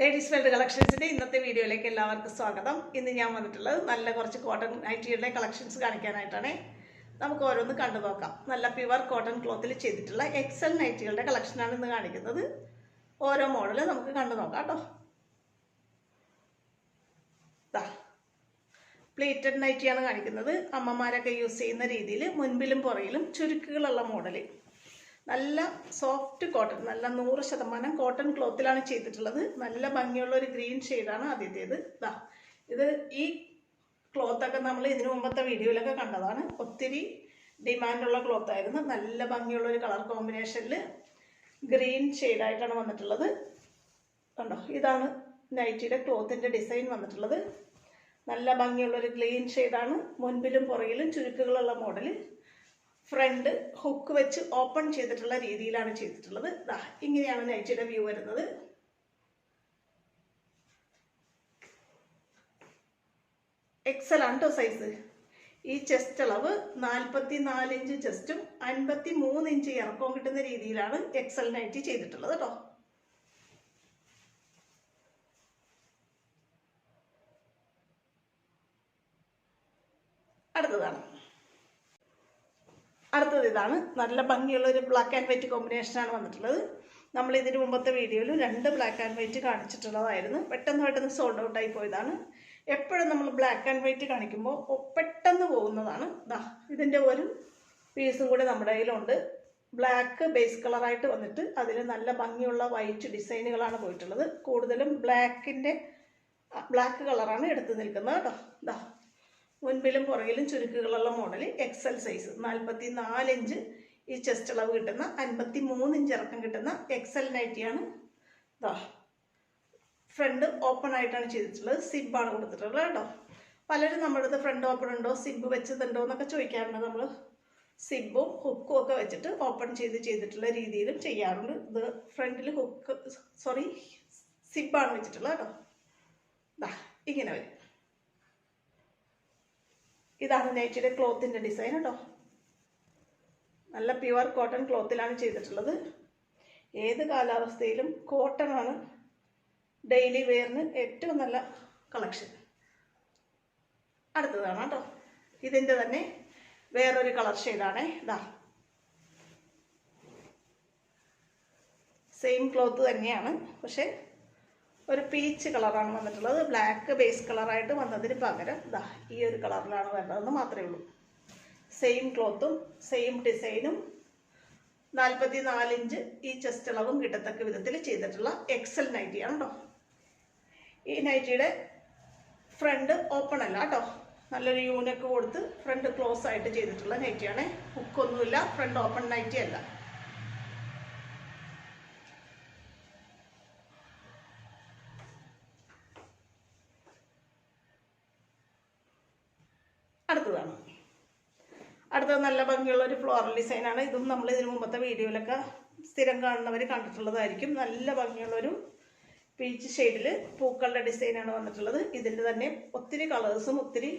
Ladies weld കളക്ഷൻസിന്റെ ഇന്നത്തെ വീഡിയോയിലേക്ക് എല്ലാവർക്കും സ്വാഗതം. ഇന്ന് ഞാൻ വന്നിട്ടുള്ളത് നല്ല കുറച്ച് കോട്ടൺ നൈറ്റിയുടെ കളക്ഷൻസ് കാണിക്കാനായിട്ടാണ്. നമുക്ക് ഓരോന്ന് കണ്ടു നോക്കാം. നല്ല പ്യുവർ കോട്ടൺ ക്ലോത്തിൽ ചെയ്തിട്ടുള്ള എക്സൽ നൈറ്റികളുടെ കളക്ഷനാണ് ഇന്ന് കാണിക്കുന്നത്. ഓരോ മോഡൽ നമുക്ക് കണ്ടു നോക്കാം കേട്ടോ. പ്ലേറ്റഡ് നൈറ്റിയാണ് കാണിക്കുന്നത്. അമ്മമാരൊക്കെ യൂസ് ചെയ്യുന്ന രീതിയിൽ മുൻപിലും പുറയിലും ചുരുക്കുകളുള്ള മോഡൽ നല്ല സോഫ്റ്റ് കോട്ടൺ നല്ല നൂറ് ശതമാനം കോട്ടൺ ക്ലോത്തിലാണ് ചെയ്തിട്ടുള്ളത്. നല്ല ഭംഗിയുള്ള ഒരു ഗ്രീൻ ഷെയ്ഡാണ് ആദ്യത്തേത്. ഇതാ ഇത് ഈ ക്ലോത്തൊക്കെ നമ്മൾ ഇതിനു മുമ്പത്തെ വീഡിയോയിലൊക്കെ കണ്ടതാണ്. ഒത്തിരി ഡിമാൻഡുള്ള ക്ലോത്ത് ആയിരുന്നു. നല്ല ഭംഗിയുള്ള ഒരു കളർ കോമ്പിനേഷനിൽ ഗ്രീൻ ഷെയ്ഡായിട്ടാണ് വന്നിട്ടുള്ളത്. കണ്ടോ ഇതാണ് നൈറ്റിയുടെ ക്ലോത്തിന്റെ ഡിസൈൻ വന്നിട്ടുള്ളത്. നല്ല ഭംഗിയുള്ള ഒരു ഗ്രീൻ ഷെയ്ഡാണ് മുൻപിലും പുറകിലും ചുരുക്കുകളുള്ള മോഡൽ ഫ്രണ്ട് ഹുക്ക് വെച്ച് ഓപ്പൺ ചെയ്തിട്ടുള്ള രീതിയിലാണ് ചെയ്തിട്ടുള്ളത്. ദാ ഇങ്ങനെയാണ് നൈറ്റിയുടെ വ്യൂ വരുന്നത്. എക്സൽ ആണ് കേട്ടോ സൈസ് ഈ ചെസ്റ്റ് അളവ് നാൽപ്പത്തി നാല് ഇഞ്ച് ചെസ്റ്റും അൻപത്തി മൂന്ന് ഇഞ്ച് ഇറക്കവും കിട്ടുന്ന രീതിയിലാണ് എക്സൽ നൈറ്റി ചെയ്തിട്ടുള്ളത് കേട്ടോ അടുത്തതാണ്. അടുത്തത് ഇതാണ് നല്ല ഭംഗിയുള്ള ഒരു ബ്ലാക്ക് ആൻഡ് വൈറ്റ് കോമ്പിനേഷനാണ് വന്നിട്ടുള്ളത്. നമ്മൾ ഇതിന് മുമ്പത്തെ വീഡിയോയിൽ രണ്ട് ബ്ലാക്ക് ആൻഡ് വൈറ്റ് കാണിച്ചിട്ടുള്ളതായിരുന്നു. പെട്ടെന്ന് പെട്ടെന്ന് സോൾഡ് ഔട്ട് ആയി പോയതാണ്. എപ്പോഴും നമ്മൾ ബ്ലാക്ക് ആൻഡ് വൈറ്റ് കാണിക്കുമ്പോൾ പെട്ടെന്ന് പോകുന്നതാണ്. ദാ ഇതിന്റെ ഒരു പീസും കൂടി നമ്മുടെ കയ്യിലുണ്ട്. ബ്ലാക്ക് ബേസ് കളറായിട്ട് വന്നിട്ട് അതിൽ നല്ല ഭംഗിയുള്ള വൈറ്റ് ഡിസൈനുകളാണ് പോയിട്ടുള്ളത്. കൂടുതലും ബ്ലാക്കിന്റെ ബ്ലാക്ക് കളറാണ് എടുത്ത് നിൽക്കുന്നത് കേട്ടോ. ദാ മുൻപിലും പുറകിലും ചുരുക്കുകളുള്ള മോഡൽ എക്സൽ സൈസ് നാൽപ്പത്തി നാല് ഇഞ്ച് ഈ ചെസ്റ്റ് അളവ് കിട്ടുന്ന അൻപത്തി മൂന്ന് ഇഞ്ച് ഇറക്കം കിട്ടുന്ന എക്സൽ നൈറ്റിയാണ് ദാ ഫ്രണ്ട് ഓപ്പൺ ആയിട്ടാണ് ചെയ്തിട്ടുള്ളത്. സിബാണ് കൊടുത്തിട്ടുള്ളത് കേട്ടോ. പലരും നമ്മുടെ ഫ്രണ്ട് ഓപ്പൺ ഉണ്ടോ സിബ് വെച്ചതുണ്ടോ എന്നൊക്കെ ചോദിക്കാറുണ്ട് നമ്മൾ സിബും ഹുക്കും ഒക്കെ വെച്ചിട്ട് ഓപ്പൺ ചെയ്ത് ചെയ്തിട്ടുള്ള രീതിയിലും ചെയ്യാറുണ്ട്. ഇത് ഫ്രണ്ടിൽ ഹുക്ക് സോറി സിബാണ് വെച്ചിട്ടുള്ളത് കേട്ടോ. ദാ ഇങ്ങനെ വരും. ഇതാണ് നൈറ്റിയുടെ ക്ലോത്തിന്റെ ഡിസൈൻ കേട്ടോ നല്ല പ്യുവർ കോട്ടൺ ക്ലോത്തിലാണ് ചെയ്തിട്ടുള്ളത്. ഏത് കാലാവസ്ഥയിലും കോട്ടൺ ആണ് ഡെയിലി വെയറിന് ഏറ്റവും നല്ല കളക്ഷൻ അടുത്തതാണ് കേട്ടോ ഇതിന്റെ തന്നെ വേറൊരു കളർ ഷെയ്ഡാണേ ഇതാ. സെയിം ക്ലോത്ത് തന്നെയാണ്. പക്ഷേ ഒരു പീച്ച് കളറാണ് വന്നിട്ടുള്ളത്. ബ്ലാക്ക് ബേസ് കളറായിട്ട് വന്നതിന് പകരം ദാ ഈ ഒരു കളറിലാണ് വരുന്നതെന്ന് മാത്രമേ ഉള്ളൂ. സെയിം ക്ലോത്തും സെയിം ഡിസൈനും നാൽപ്പത്തി നാലിഞ്ച് ഈ ചെസ്റ്റ് അളവും കിട്ടത്തക്ക വിധത്തിൽ ചെയ്തിട്ടുള്ള എക്സൽ നൈറ്റിയാണ് കേട്ടോ ഈ നൈറ്റിയുടെ ഫ്രണ്ട് ഓപ്പൺ അല്ല കേട്ടോ നല്ലൊരു യൂനൊക്കെ കൊടുത്ത് ഫ്രണ്ട് ക്ലോസ് ആയിട്ട് ചെയ്തിട്ടുള്ള നൈറ്റിയാണ് ഹുക്കൊന്നുമില്ല ഫ്രണ്ട് ഓപ്പൺ നൈറ്റി അല്ല. അടുത്തതാണ് അടുത്തത് നല്ല ഭംഗിയുള്ള ഒരു ഫ്ലോറൽ ഡിസൈനാണ് ഇതും നമ്മൾ ഇതിനു മുമ്പത്തെ വീഡിയോയിലൊക്കെ സ്ഥിരം കാണുന്നവർ കണ്ടിട്ടുള്ളതായിരിക്കും. നല്ല ഭംഗിയുള്ളൊരു പീച്ച് ഷെയ്ഡിൽ പൂക്കളുടെ ഡിസൈനാണ് വന്നിട്ടുള്ളത്. ഇതിന്റെ തന്നെ ഒത്തിരി കളേഴ്സും ഒത്തിരി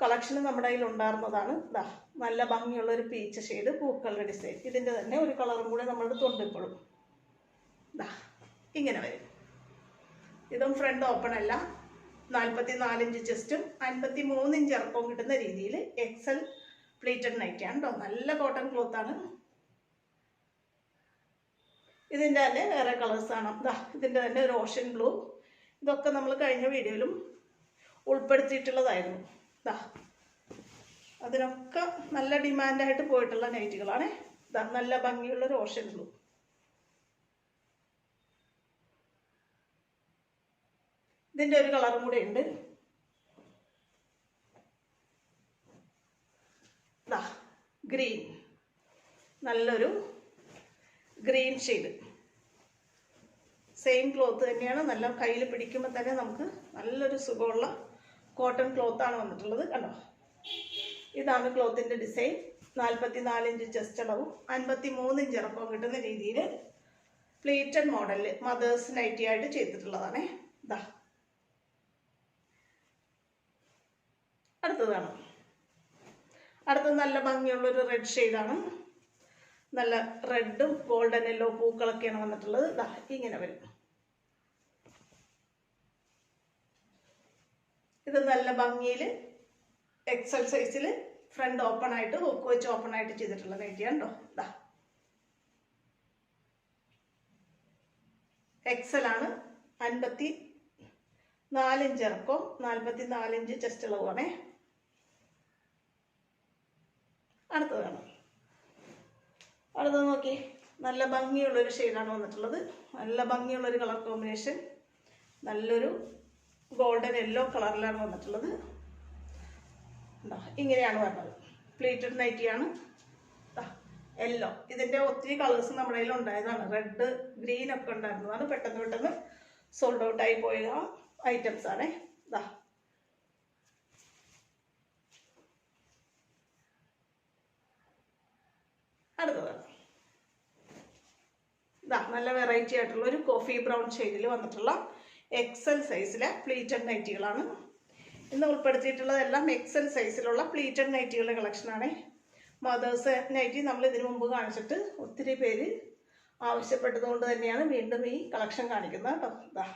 കളക്ഷനും നമ്മുടെ കയ്യിൽ ഉണ്ടായിരുന്നതാണ്. ഇതാ നല്ല ഭംഗിയുള്ള ഒരു പീച്ച് ഷെയ്ഡ് പൂക്കളുടെ ഡിസൈൻ ഇതിന്റെ തന്നെ ഒരു കളറും കൂടെ നമ്മുടെ തൊണ്ടിപ്പോഴും ഇതാ ഇങ്ങനെ വരും. ഇതും ഫ്രണ്ട് ഓപ്പൺ അല്ല. നാൽപ്പത്തി നാലിഞ്ച് ചെസ്റ്റും അൻപത്തി മൂന്ന് ഇഞ്ച് ഇറക്കവും കിട്ടുന്ന രീതിയിൽ എക്സൽ പ്ലേറ്റഡ് ആണ് കേട്ടോ നല്ല കോട്ടൺ ക്ലോത്ത് ആണ്. ഇതിന്റെ തന്നെ വേറെ കളേഴ്സ് ആണ്. ഇതാ ഇതിന്റെ തന്നെ ഒരു ഓഷൻ ബ്ലൂ ഇതൊക്കെ നമ്മൾ കഴിഞ്ഞ വീഡിയോയിലും ഉൾപ്പെടുത്തിയിട്ടുള്ളതായിരുന്നു. ഇതാ അതിനൊക്കെ നല്ല ഡിമാൻഡായിട്ട് പോയിട്ടുള്ള നൈറ്റുകളാണേ ഇതാ നല്ല ഭംഗിയുള്ള ഒരു ഓഷൻ ബ്ലൂ ഇതിന്റെ ഒരു കളറും കൂടെ ഉണ്ട്. ഗ്രീൻ. നല്ലൊരു ഗ്രീൻ ഷെയ്ഡ്. സെയിം ക്ലോത്ത് തന്നെയാണ്. നല്ല കയ്യിൽ പിടിക്കുമ്പോൾ തന്നെ നമുക്ക് നല്ലൊരു സുഖമുള്ള കോട്ടൺ ക്ലോത്താണ് വന്നിട്ടുള്ളത്. കണ്ടോ? ഇതാണ് ക്ലോത്തിന്റെ ഡിസൈൻ. നാൽപ്പത്തി നാല് ഇഞ്ച് ചെസ്റ്റ് അളവും അൻപത്തി മൂന്ന് ഇഞ്ച് ഇറക്കവും കിട്ടുന്ന രീതിയിൽ പ്ലേറ്റഡ് മോഡലിൽ മദേഴ്സ് നൈറ്റി ആയിട്ട് ചെയ്തിട്ടുള്ളതാണേ. ഇതാ അടുത്തതാണ്. അടുത്ത നല്ല ഭംഗിയുള്ളൊരു റെഡ് ഷെയ്ഡാണ് നല്ല റെഡും ഗോൾഡൻ എല്ലോ പൂക്കളൊക്കെയാണ് വന്നിട്ടുള്ളത്. ഇതാ ഇങ്ങനെ വരും. ഇത് നല്ല ഭംഗിയിൽ എക്സൽ സൈസിൽ ഫ്രണ്ട് ഓപ്പൺ ആയിട്ട് ഹുക്ക് വെച്ച് ഓപ്പൺ ആയിട്ട് ചെയ്തിട്ടുള്ള നൈറ്റിയാണ് കേട്ടോ ഇതാ എക്സലാണ് അൻപത്തി നാലിഞ്ച് ഇറക്കവും നാൽപ്പത്തി നാലിഞ്ച് ചെസ്റ്റ് ഇളവാണേ അടുത്തത് കാണാം അടുത്തത് നോക്കി. നല്ല ഭംഗിയുള്ളൊരു ഷെയ്ഡാണ് വന്നിട്ടുള്ളത്. നല്ല ഭംഗിയുള്ളൊരു കളർ കോമ്പിനേഷൻ നല്ലൊരു ഗോൾഡൻ യെല്ലോ കളറിലാണ് വന്നിട്ടുള്ളത്. ഇങ്ങനെയാണ് വരുന്നത്. പ്ലീറ്റഡ് നൈറ്റിയാണ് യെല്ലോ ഇതിന്റെ ഒത്തിരി കളേഴ്സ് നമ്മുടെ കയ്യിൽ ഉണ്ടായതാണ്. റെഡ് ഗ്രീൻ ഒക്കെ ഉണ്ടായിരുന്നതാണ് പെട്ടെന്ന് പെട്ടെന്ന് സോൾഡ് ഔട്ടായി പോയ ഐറ്റംസ് ആണേ. ഇതാ അടുത്തതാണ് ഇതാ നല്ല വെറൈറ്റി ആയിട്ടുള്ള ഒരു കോഫി ബ്രൗൺ ഷെയ്ഡിൽ വന്നിട്ടുള്ള എക്സൽ സൈസിലെ പ്ലീറ്റഡ് നൈറ്റികളാണ് ഇന്ന് ഉൾപ്പെടുത്തിയിട്ടുള്ളതെല്ലാം എക്സൽ സൈസിലുള്ള പ്ലീറ്റഡ് നൈറ്റികളുടെ കളക്ഷനാണ് മദേഴ്സ് നൈറ്റി നമ്മൾ ഇതിനു മുമ്പ് കാണിച്ചിട്ട് ഒത്തിരി പേര് ആവശ്യപ്പെട്ടതുകൊണ്ട് തന്നെയാണ് വീണ്ടും ഈ കളക്ഷൻ കാണിക്കുന്നത് കേട്ടോ. ഇതാ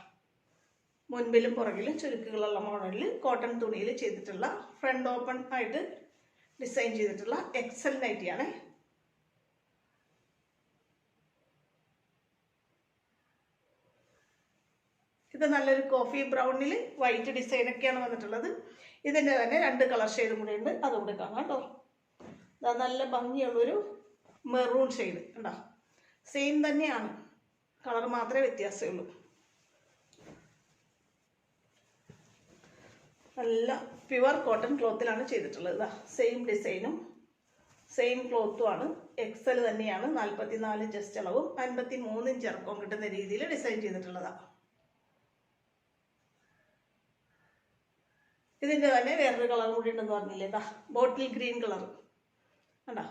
മുൻപിലും പുറകിലും ചുരുക്കുകളുള്ള മോഡലിൽ കോട്ടൺ തുണിയിൽ ചെയ്തിട്ടുള്ള ഫ്രണ്ട് ഓപ്പൺ ആയിട്ട് ഡിസൈൻ ചെയ്തിട്ടുള്ള എക്സൽ നൈറ്റിയാണ് ഇത് നല്ലൊരു കോഫി ബ്രൗണിൽ വൈറ്റ് ഡിസൈനൊക്കെയാണ് വന്നിട്ടുള്ളത്. ഇതിന്റെ തന്നെ രണ്ട് കളർ ഷെയ്ഡും കൂടെ ഉണ്ട് അതും കൂടെ കാണാം കേട്ടോ. നല്ല ഭംഗിയുള്ളൊരു മെറൂൺ ഷെയ്ഡ് കണ്ടോ. സെയിം തന്നെയാണ്. കളർ മാത്രമേ വ്യത്യാസമുള്ളൂ. നല്ല പ്യുവർ കോട്ടൺ ക്ലോത്തിലാണ് ചെയ്തിട്ടുള്ളത്. ഇതാ സെയിം ഡിസൈനും സെയിം ക്ലോത്തും ആണ്. എക്സൽ തന്നെയാണ്. നാൽപ്പത്തി നാല് ജസ്റ്റ് അളവും അൻപത്തി മൂന്ന് ഇഞ്ച് ഇറക്കവും കിട്ടുന്ന രീതിയിൽ ഡിസൈൻ ചെയ്തിട്ടുള്ളതാണ് ഇതിന്റെ തന്നെ വേറൊരു കളർ കൂടി ഉണ്ടെന്ന് പറഞ്ഞില്ലേ? ഇതാ ബോട്ടിൽ ഗ്രീൻ കളർ കണ്ടോ?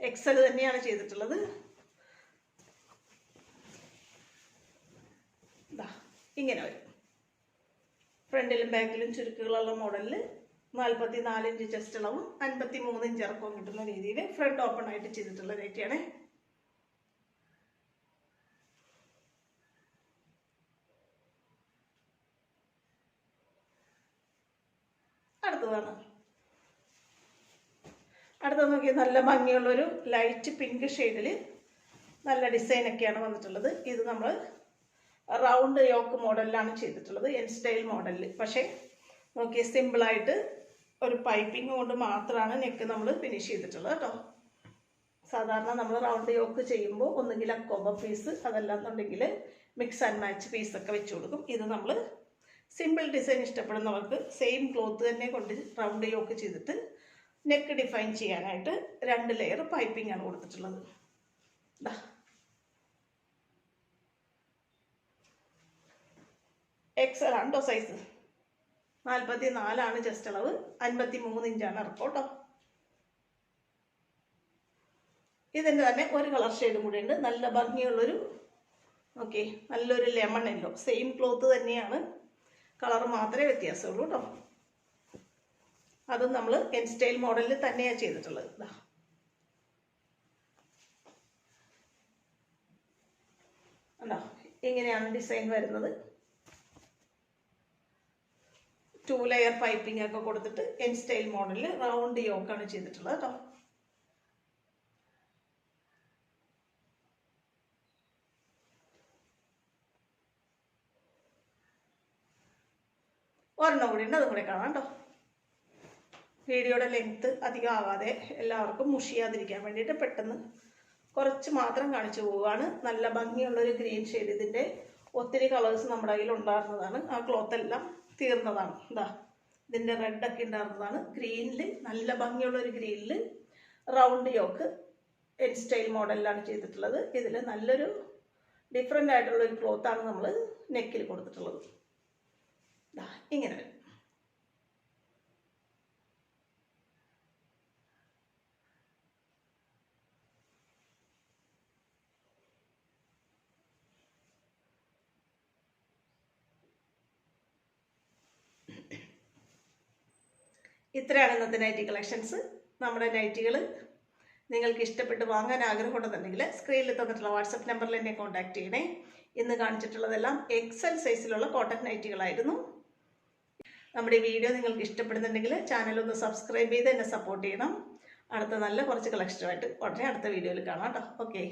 എക്സൽ തന്നെയാണ് ചെയ്തിട്ടുള്ളത്. ഇങ്ങനെ വരും. ഫ്രണ്ടിലും ബാക്കിലും ചുരുക്കുകളുള്ള മോഡലിൽ നാൽപ്പത്തി നാല് ഇഞ്ച് ചെസ്റ്റ് അളവും അൻപത്തി മൂന്ന് ഇഞ്ച് ഇറക്കവും കിട്ടുന്ന രീതിയിൽ ഫ്രണ്ട് ഓപ്പൺ ആയിട്ട് ചെയ്തിട്ടുള്ള നൈറ്റിയാണ് അടുത്തതാണ് അടുത്തത് നോക്കി നല്ല ഭംഗിയുള്ളൊരു ലൈറ്റ് പിങ്ക് ഷെയ്ഡിൽ നല്ല ഡിസൈനൊക്കെയാണ് വന്നിട്ടുള്ളത്. ഇത് നമ്മൾ റൗണ്ട് യോക്ക് മോഡലിലാണ് ചെയ്തിട്ടുള്ളത് എൻ സ്റ്റൈൽ മോഡലിൽ പക്ഷേ നോക്കിയാൽ സിമ്പിളായിട്ട് ഒരു പൈപ്പിംഗ് കൊണ്ട് മാത്രമാണ് നെക്ക് നമ്മൾ ഫിനിഷ് ചെയ്തിട്ടുള്ളത് കേട്ടോ. സാധാരണ നമ്മൾ റൗണ്ട് യോക്ക് ചെയ്യുമ്പോൾ ഒന്നുകിൽ അക്കോബ പീസ് അതല്ലാന്നുണ്ടെങ്കിൽ മിക്സ് ആൻഡ് മാച്ച് പീസൊക്കെ വെച്ച് കൊടുക്കും. ഇത് നമ്മൾ സിമ്പിൾ ഡിസൈൻ ഇഷ്ടപ്പെടുന്നവർക്ക് സെയിം ക്ലോത്ത് തന്നെ കൊണ്ട് റൗണ്ട് യോക്ക് ചെയ്തിട്ട് നെക്ക് ഡിഫൈൻ ചെയ്യാനായിട്ട് രണ്ട് ലെയർ പൈപ്പിംഗ് ആണ് കൊടുത്തിട്ടുള്ളത്. എക്സൽ ആണ് കേട്ടോ സൈസ് നാൽപ്പത്തി നാലാണ് ചെസ്റ്റ് അളവ്. അൻപത്തി മൂന്ന് ഇഞ്ചാണ് ഇറക്കം കേട്ടോ. ഇതിന്റെ തന്നെ ഒരു കളർ ഷെയ്ഡും കൂടി ഉണ്ട് നല്ല ഭംഗിയുള്ളൊരു ഓക്കെ നല്ലൊരു ലെമൺ എല്ലോ സെയിം ക്ലോത്ത് തന്നെയാണ്. കളർ മാത്രമേ വ്യത്യാസമുള്ളൂ കേട്ടോ. അതും നമ്മൾ എൻ സ്റ്റൈൽ മോഡലിൽ തന്നെയാണ് ചെയ്തിട്ടുള്ളത്. ഇതാ ഉണ്ടോ ഇങ്ങനെയാണ് ഡിസൈൻ വരുന്നത്. ടു ലെയർ പൈപ്പിംഗ് ഒക്കെ കൊടുത്തിട്ട് എൻ സ്റ്റൈൽ മോഡലിൽ റൗണ്ട് യോക്കാണ് ചെയ്തിട്ടുള്ളത് കേട്ടോ. ഒരെണ്ണം കൂടി ഉണ്ട് അതും കൂടെ കാണാം കേട്ടോ. വീഡിയോയുടെ ലെങ്ത്ത് അധികം ആവാതെ എല്ലാവർക്കും മുഷിയാതിരിക്കാൻ വേണ്ടിയിട്ട് പെട്ടെന്ന് കുറച്ച് മാത്രം കാണിച്ചു പോവുകയാണ്. നല്ല ഭംഗിയുള്ളൊരു ഗ്രീൻ ഷെയ്ഡ് ഇതിന്റെ ഒത്തിരി കളേഴ്സ് നമ്മുടെ കയ്യിൽ ഉണ്ടായിരുന്നതാണ്. ആ ക്ലോത്ത് എല്ലാം തീർന്നതാണ്. എന്താ ഇതിന്റെ റെഡൊക്കെ ഉണ്ടായിരുന്നതാണ്. ഗ്രീനിൽ നല്ല ഭംഗിയുള്ളൊരു ഗ്രീനിൽ റൗണ്ട് യോക്ക് എൻ സ്റ്റൈൽ മോഡലിലാണ് ചെയ്തിട്ടുള്ളത്. ഇതിൽ നല്ലൊരു ഡിഫറെന്റ് ആയിട്ടുള്ളൊരു ക്ലോത്താണ് നമ്മൾ നെക്കിൽ കൊടുത്തിട്ടുള്ളത്. ഇങ്ങനെ. ഇത്രയാണ് ഇന്നത്തെ നൈറ്റി കളക്ഷൻസ്. നമ്മുടെ നൈറ്റികൾ നിങ്ങൾക്ക് ഇഷ്ടപ്പെട്ട് വാങ്ങാൻ ആഗ്രഹമുണ്ടെന്നുണ്ടെങ്കിൽ സ്ക്രീനിൽ തന്നിട്ടുള്ള വാട്സപ്പ് നമ്പറിൽ എന്നെ കോൺടാക്ട് ചെയ്യണേ. ഇന്ന് കാണിച്ചിട്ടുള്ളതെല്ലാം എക്സൽ സൈസിലുള്ള കോട്ടൺ നൈറ്റികളായിരുന്നു. നമ്മുടെ ഈ വീഡിയോ നിങ്ങൾക്ക് ഇഷ്ടപ്പെടുന്നുണ്ടെങ്കിൽ ചാനൽ ഒന്ന് സബ്സ്ക്രൈബ് ചെയ്ത് എന്നെ സപ്പോർട്ട് ചെയ്യണം. അടുത്ത നല്ല കുറച്ച് കളക്ഷനുമായിട്ട് ഉടനെ അടുത്ത വീഡിയോയിൽ കാണാം കേട്ടോ. ഓക്കെ